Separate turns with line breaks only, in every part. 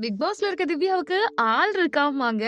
Big பாஸ்ல இருக்க திவ்யாவுக்கு ஆள் இருக்காமாங்க.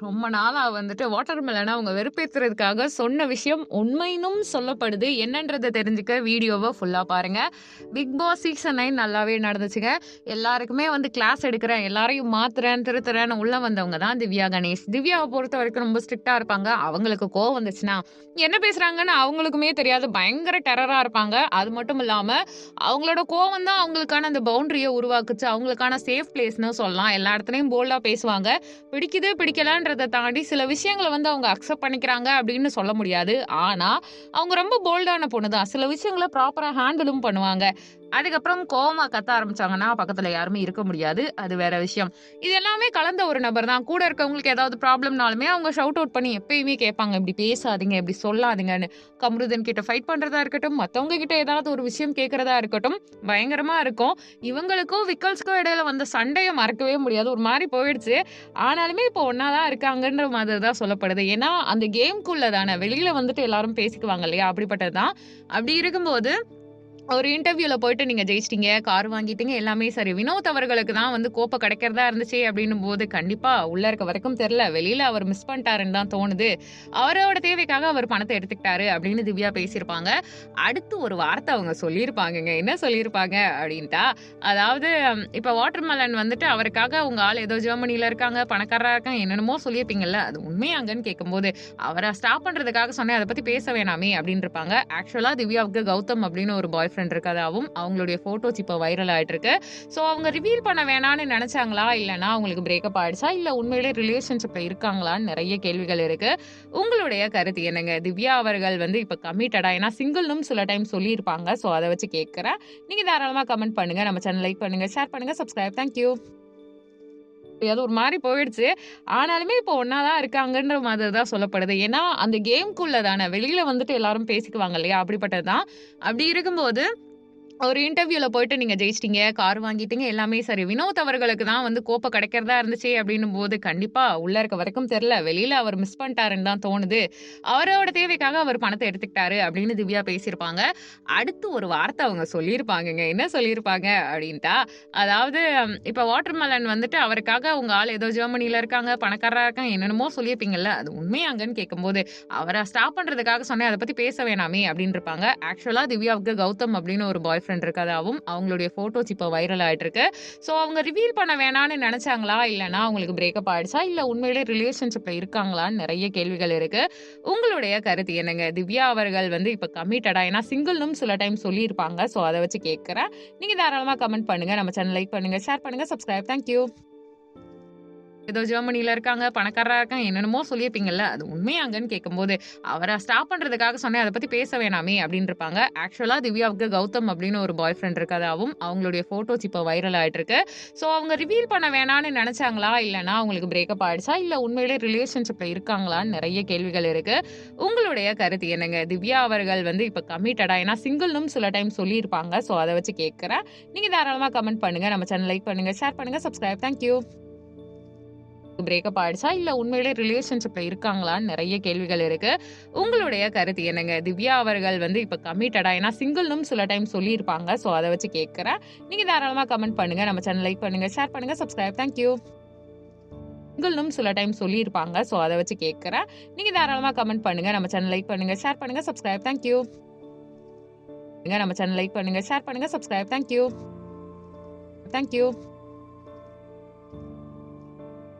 ரொம்ப நாளா வந்துட்டு வாட்டர் மெலனை அவங்க வெறுப்பேத்துறதுக்காக சொன்ன விஷயம் உண்மையினும் சொல்லப்படுது. என்னன்றதை தெரிஞ்சுக்க வீடியோவை ஃபுல்லா பாருங்க. பிக் பாஸ் சீசன் நைன் நல்லாவே நடந்துச்சுங்க. எல்லாருக்குமே வந்து கிளாஸ் எடுக்கிறேன், எல்லாரையும் மாத்துறேன், திருத்துறேன்னு உள்ள வந்தவங்க தான் திவ்யா கணேஷ். திவ்யாவை பொறுத்த வரைக்கும் ரொம்ப ஸ்ட்ரிக்டா இருப்பாங்க. அவங்களுக்கு கோவம் வந்துச்சுன்னா, என்ன பேசுறாங்கன்னு அவங்களுக்குமே தெரியாது. பயங்கர டெரரா இருப்பாங்க. அது மட்டும் இல்லாம, அவங்களோட கோவம் தான் அவங்களுக்கான அந்த பவுண்டரியை உருவாக்குச்சு. அவங்களுக்கான சேஃப் பிளேஸ்னு சொல்ல சொல்லலாம். எல்லா இடத்துலயும் போல்டா பேசுவாங்க. பிடிக்குது, பிடிக்கலன்றத தாண்டி சில விஷயங்களை வந்து அவங்க அக்செப்ட் பண்ணிக்கிறாங்க அப்படின்னு சொல்ல முடியாது. ஆனா, அவங்க ரொம்ப போல்டான பொண்ணு தான். சில விஷயங்களை ப்ராப்பராக ஹேண்டிலும் பண்ணுவாங்க. அதுக்கப்புறம் கோவமா கத்த ஆரம்பிச்சாங்கன்னா, பக்கத்துல யாருமே இருக்க முடியாது. அது வேற விஷயம். இது எல்லாமே கலந்த ஒரு நபர் தான். கூட இருக்கவங்களுக்கு ஏதாவது ப்ராப்ளம்னாலுமே அவங்க ஷவுட் அவுட் பண்ணி எப்பயுமே கேட்பாங்க. இப்படி பேசாதீங்க, இப்படி சொல்லாதீங்கன்னு. கமருதன் கிட்ட ஃபைட் பண்றதா இருக்கட்டும், மத்தவங்க கிட்ட ஏதாவது ஒரு விஷயம் கேட்கறதா இருக்கட்டும், பயங்கரமா இருக்கும். இவங்களுக்கும் விக்கல்ஸ்க்கும் இடையில வந்த சண்டையை மறக்கவே முடியாது. ஒரு மாதிரி போயிடுச்சு. ஆனாலுமே இப்போ ஒன்னாதான் தான் இருக்காங்கன்ற மாதிரி தான் சொல்லப்படுது. ஏன்னா, அந்த கேம்க்குள்ள தானே. வெளியில வந்துட்டு எல்லாரும் பேசிக்குவாங்க இல்லையா? அப்படிப்பட்டது தான். அப்படி இருக்கும்போது, ஒரு இன்டர்வியூல போயிட்டு நீங்க ஜெயிச்சிட்டீங்க, கார் வாங்கிட்டீங்க, எல்லாமே சரி. வினோத் அவர்களுக்கு தான் வந்து கோப்ப கிடைக்கிறதா இருந்துச்சு அப்படின்னும் போது கண்டிப்பா உள்ள இருக்க வரைக்கும் தெரியல. வெளியில அவர் மிஸ் பண்ணிட்டாருன்னு தான் தோணுது. அவரோட தேவைக்காக அவர் பணத்தை எடுத்துக்கிட்டாரு அப்படின்னு திவ்யா பேசியிருப்பாங்க. அடுத்து ஒரு வார்த்தை அவங்க சொல்லியிருப்பாங்கங்க. என்ன சொல்லியிருப்பாங்க அப்படின்ட்டா, அதாவது இப்ப வாட்டர் மெலன் வந்துட்டு அவருக்காக உங்க ஆள் ஏதோ ஜெர்மனில இருக்காங்க, பணக்காரரா இருக்காங்க, என்னென்னமோ சொல்லியிருப்பீங்கல்ல. அது உண்மையாங்கன்னு கேட்கும்போது, அவரை ஸ்டாப் பண்றதுக்காக சொன்னேன். அதை பத்தி பேச வேணாமே அப்படின்னு இருப்பாங்க. ஆக்சுவலா திவ்யாவுக்கு கௌதம் அப்படின்னு ஒரு பாய் ஃப்ரெண்ட் இருக்கதாவும், அவங்களுடைய ஃபோட்டோஸ் இப்போ வைரல் ஆகிட்டு இருக்கு. ஸோ அவங்க ரிவீல் பண்ண வேணான்னு நினச்சாங்களா இல்லைனா அவங்களுக்கு பிரேக்கப் ஆயிடுச்சா? இல்லை உண்மையிலே ரிலேஷன்ஷிப்பில் இருக்காங்களான்னு நிறைய கேள்விகள் இருக்கு. உங்களுடைய கருத்து என்னங்க? திவ்யா அவர்கள் வந்து இப்போ கமிட்டடா? ஏன்னா சிங்கிள்னும் சில டைம் சொல்லியிருப்பாங்க. ஸோ அதை வச்சு கேட்குறேன் நீங்கள் தாராளமாக கமெண்ட் பண்ணுங்க. நம்ம சேனல் லைக் பண்ணுங்க, ஷேர் பண்ணுங்க, சப்ஸ்கிரைப். Thank you you. அது ஒரு மாதிரி போயிடுச்சு. ஆனாலுமே இப்போ ஒண்ணா தான் இருக்காங்கன்ற மாதிரி தான் சொல்லப்படுது. ஏன்னா, அந்த கேம்க்குள்ள தானே. வெளியில வந்துட்டு எல்லாரும் பேசிக்குவாங்க இல்லையா? அப்படிப்பட்டது தான். அப்படி இருக்கும்போது, ஒரு இன்டர்வியூல போயிட்டு நீங்க ஜெயிச்சிட்டீங்க, கார் வாங்கிட்டீங்க, எல்லாமே சரி. வினோத் அவர்களுக்கு தான் வந்து கோப்பம் கிடைக்கிறதா இருந்துச்சு அப்படின்னும் போது கண்டிப்பா உள்ள இருக்க வரைக்கும் தெரியல. வெளியில அவர் மிஸ் பண்ணிட்டாருன்னு தான் தோணுது. அவரோட தேவைக்காக அவர் பணத்தை எடுத்துக்கிட்டாரு அப்படின்னு திவ்யா பேசியிருப்பாங்க. அடுத்து ஒரு வார்த்தை அவங்க சொல்லியிருப்பாங்கங்க. என்ன சொல்லியிருப்பாங்க அப்படின்ட்டா, அதாவது இப்ப வாட்டர்மெலன் வந்துட்டு அவருக்காக உங்க ஆள் ஏதோ ஜெர்மனில இருக்காங்க, பணக்காரரா இருக்காங்க, என்னென்னமோ சொல்லியிருப்பீங்கல்ல. அது உண்மையாங்கன்னு கேட்கும்போது, அவரை ஸ்டாப் பண்றதுக்காக சொன்னேன். அதை பத்தி பேச வேணாமே அப்படின்னு இருப்பாங்க. ஆக்சுவலா திவ்யாவுக்கு கௌதம் அப்படின்னு ஒரு பாய் ஃப்ரெண்ட் இருக்கதாவும், அவங்களுடைய ஃபோட்டோஸ் இப்போ வைரல் ஆகிட்டு இருக்கு. ஸோ அவங்க ரிவீல் பண்ண வேணான்னு நினச்சாங்களா இல்லைனா அவங்களுக்கு பிரேக்கப் ஆகிடுச்சா இல்லை உண்மையிலே ரிலேஷன்ஷிப்பில் இருக்காங்களான்னு நிறைய கேள்விகள் இருக்கு. உங்களுடைய கருத்து என்னங்க? திவ்யா அவர்கள் வந்து இப்போ கமிட்டடா? ஏன்னா சிங்கிள்னும் சில டைம் சொல்லியிருப்பாங்க. ஸோ அதை வச்சு கேட்குறேன் நீங்கள் தாராளமாக கமெண்ட் பண்ணுங்க. நம்ம சேனல் லைக் பண்ணுங்க, ஷேர் பண்ணுங்கள் சப்ஸ்கிரைப். Thank you. ஏதோ ஜெர்மனியில இருக்காங்க, பணக்காரரா இருக்காங்க, என்னென்னமோ சொல்லியிருப்பீங்கல்ல. அது உண்மையாங்கன்னு கேட்கும்போது, அவரை ஸ்டாப் பண்றதுக்காக சொன்னேன். அதை பத்தி பேச வேணாமே அப்படின்னு இருப்பாங்க. ஆக்சுவலா திவ்யாவுக்கு கௌதம் அப்படின்னு ஒரு பாய் ஃப்ரெண்ட் இருக்கதாவும், அவங்களுடைய போட்டோஸ் இப்போ வைரல் ஆயிட்டு இருக்கு. ஸோ அவங்க ரிவீல் பண்ண வேணான்னு நினைச்சாங்களா இல்லைனா அவங்களுக்கு பிரேக்கப் ஆயிடுச்சா? இல்ல உண்மையிலே ரிலேஷன்ஷிப்ல இருக்காங்களான்னு நிறைய கேள்விகள் இருக்கு. உங்களுடைய கருத்து என்னங்க? திவ்யா அவர்கள் வந்து இப்போ கமிட்டடா? ஏன்னா சிங்கிள்னும் சில டைம் சொல்லியிருப்பாங்க. ஸோ அதை வச்சு கேட்குறேன் நீங்க தாராளமாக கமெண்ட் பண்ணுங்க. நம்ம சேனல் லைக் பண்ணுங்க, ஷேர் பண்ணுங்க, சப்ஸ்கிரைப். Thank you. பிரேக்கப் ஆயிடுச்சா? இல்ல உண்மையிலே ரிலேஷன்ஷிப்ல இருக்காங்களான்னு நிறைய கேள்விகள் இருக்கு. உங்களுடைய கருத்து என்னங்க? திவ்யா அவர்கள் வந்து இப்ப கமிட்டடா? ஏன்னா சிங்கிள்னும் சில டைம் சொல்லியிருப்பாங்க. ஸோ அதை வச்சு கேட்குறேன் நீங்க தாராளமா கமெண்ட் பண்ணுங்க. நம்ம சேனல் லைக் பண்ணுங்க, ஷேர் பண்ணுங்க, சப்ஸ்கிரைப். Thank you. சிங்கிள்னும் சில டைம் சொல்லியிருப்பாங்க. ஸோ அதை வச்சு கேட்குறேன் நீங்கள் தாராளமாக கமெண்ட் பண்ணுங்கள் நம்ம சேனல் லைக் பண்ணுங்கள் ஷேர் பண்ணுங்கள் சப்ஸ்கிரைப். தேங்க்யூ நம்ம சேனல் லைக் பண்ணுங்கள் ஷேர் பண்ணுங்கள் subscribe. Thank you. Thank you.